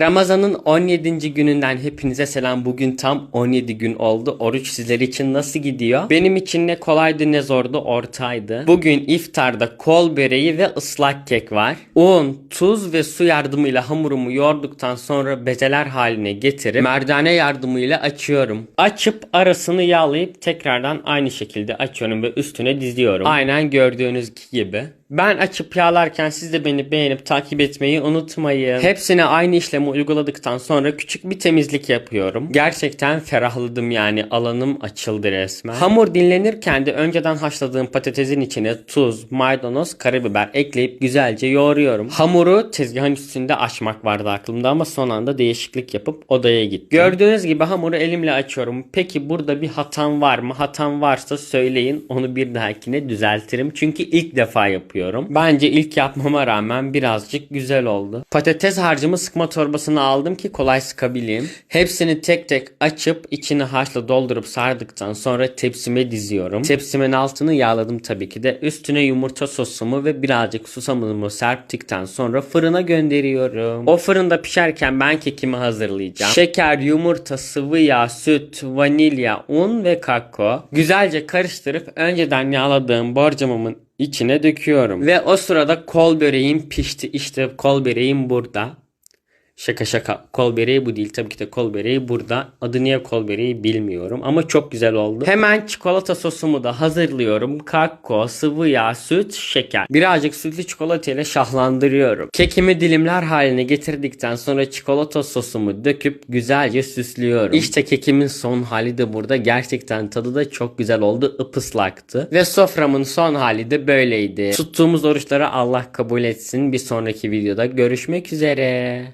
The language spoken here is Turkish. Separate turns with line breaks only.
Ramazan'ın 17. gününden hepinize selam. Bugün tam 17 gün oldu. Oruç sizler için nasıl gidiyor? Benim için ne kolaydı ne zordu ortaydı. Bugün iftarda kol böreği ve ıslak kek var. Un, tuz ve su yardımıyla hamurumu yoğurduktan sonra bezeler haline getirip merdane yardımıyla açıyorum. Açıp arasını yağlayıp tekrardan aynı şekilde açıyorum ve üstüne diziyorum. Aynen gördüğünüz gibi. Ben açıp yağlarken siz de beni beğenip takip etmeyi unutmayın. Hepsine aynı işlemi uyguladıktan sonra küçük bir temizlik yapıyorum. Gerçekten ferahladım yani alanım açıldı resmen. Hamur dinlenirken de önceden haşladığım patatesin içine tuz, maydanoz, karabiber ekleyip güzelce yoğuruyorum. Hamuru tezgahın üstünde açmak vardı aklımda ama son anda değişiklik yapıp odaya gittim. Gördüğünüz gibi hamuru elimle açıyorum. Peki burada bir hatam var mı? Hatam varsa söyleyin onu bir dahakine düzeltirim. Çünkü ilk defa yapıyorum. Bence ilk yapmama rağmen birazcık güzel oldu. Patates harcımı sıkma torbasına aldım ki kolay sıkabileyim. Hepsini tek tek açıp içine harçla doldurup sardıktan sonra tepsime diziyorum. Tepsimin altını yağladım tabii ki de. Üstüne yumurta sosumu ve birazcık susamımı serptikten sonra fırına gönderiyorum. O fırında pişerken ben kekimi hazırlayacağım. Şeker, yumurta, sıvı yağ, süt, vanilya, un ve kakao. Güzelce karıştırıp önceden yağladığım borcamımın içine döküyorum. Ve o sırada kol böreğim pişti. İşte kol böreğim burada. Şaka şaka. Kol böreği bu değil. Tabii ki de kol böreği burada. Adı niye kol böreği bilmiyorum. Ama çok güzel oldu. Hemen çikolata sosumu da hazırlıyorum. Kakao, sıvı yağ, süt, şeker. Birazcık sütlü çikolata ile şahlandırıyorum. Kekimi dilimler haline getirdikten sonra çikolata sosumu döküp güzelce süslüyorum. İşte kekimin son hali de burada. Gerçekten tadı da çok güzel oldu. Ipıslaktı. Ve soframın son hali de böyleydi. Tuttuğumuz oruçları Allah kabul etsin. Bir sonraki videoda görüşmek üzere.